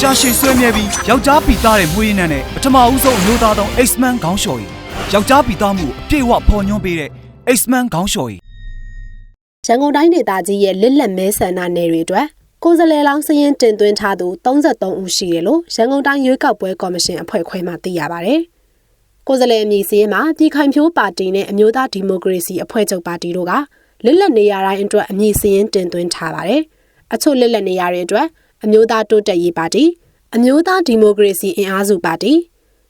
ကြာရှည်ဆွဲမြဲပြီးယောက်ျားပီသားတဲ့မွေးရင်းနဲ့ပထမဦးဆုံးအမျိုးသားတောင် X-Man ခေါင်းလျှော်ရီယောက်ျားပီသားမှုအပြည့်အဝဖော်ညွှန်းပေးတဲ့ X-Man ခေါင်းလျှော်ရီရန်ကုန်တိုင်းဒေသကြီးရဲ့လစ်လက်မဲဆန္ဒနယ်တွေအတွက်ကိုယ်စားလှယ်လောင်းစရင်တင်သွင်းထားသူ33ဦးရှိတယ်လို့ရန်ကုန်တိုင်းရွေးကောက်ပွဲကော်မရှင်အဖွဲ့ခွဲမှသိရပါဗျ။ကိုယ်စားလှယ်အမည်စရင်မှာပြည်ခိုင်ဖြိုးပါတီနဲ့အမျိုးသားဒီမိုကရေစီအဖွဲ့ချုပ်ပါတီတို့ကလစ်လက်နေရာတိုင်းအတွက်အမည်စရင်တင်သွင်းထားပါတယ်။အချို့လစ်လက်နေရာတွေအတွက် အမျိုးသားတိုးတက်ရေးပါတီအမျိုးသားဒီမိုကရေစီအင်အားစုပါတီ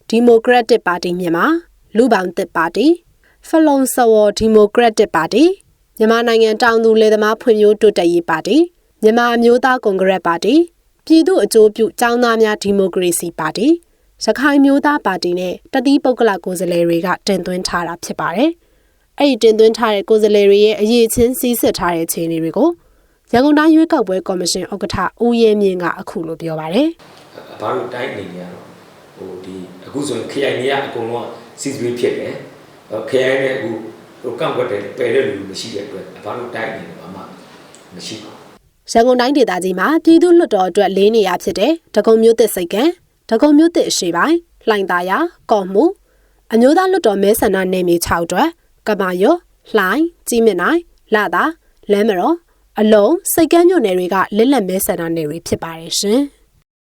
ဒီမိုကရက်တစ်ပါတီမြန်မာလူပောင်တစ်ပါတီဖလုံစဝေါ်ဒီမိုကရက်တစ်ပါတီမြန်မာနိုင်ငံတောင်သူလယ်သမားဖွံ့ဖြိုးတိုးတက်ရေးပါတီမြန်မာအမျိုးသားကွန်ဂရက်ပါတီပြည်သူ့အကျိုးပြုចောင်းသားများဒီမိုကရေစီပါတီရခိုင်မျိုးသားပါတီနဲ့တတိပုဂ္ဂလကိုယ်စားလှယ်တွေကတင်သွင်းထားတာဖြစ်ပါတယ်။အဲ့ဒီတင်သွင်းထားတဲ့ကိုယ်စားလှယ်တွေရဲ့အရေးချင်းစီးစစ်ထားတဲ့အခြေအနေတွေကို ရန်ကုန်တိုင်းရွေးကောက်ပွဲကော်မရှင်ဥက္ကဋ္ဌဦးရဲမြင့်ကအခုလိုပြောပါတယ်။ဘာလို့တိုင်းအနေနဲ့ကတော့ဟိုဒီအခုဆိုရင်ခရိုင်တွေကအကုန်လုံးစီစပင်းဖြစ်တယ်ခရိုင်နဲ့အခုဟိုကန့်ကွက်တယ်ပယ်တဲ့လူမရှိတဲ့အတွက်ဘာလို့တိုင်းအနေနဲ့ဘာမှမရှိပါဘူးရန်ကုန်တိုင်းဒေသကြီးမှာပြည်သူ့လွှတ်တော်အတွက်လေးနေရာဖြစ်တဲ့ဒဂုံမြို့သစ်စိတ်ကံဒဂုံမြို့သစ်အရှိပိုင်းလှိုင်သာယာကော့မှုအမျိုးသားလွှတ်တော်မဲဆန္ဒနယ်မြေ6အတွက်ကမာရွလှိုင်ကြီးမြင့်နိုင်လာသာလမ်းမတော် အလုံးစိတ်ကမ်းမြို့နယ်တွေကလက်လက်မဲဆန္ဒနယ်တွေဖြစ်ပါတယ်ရှင်။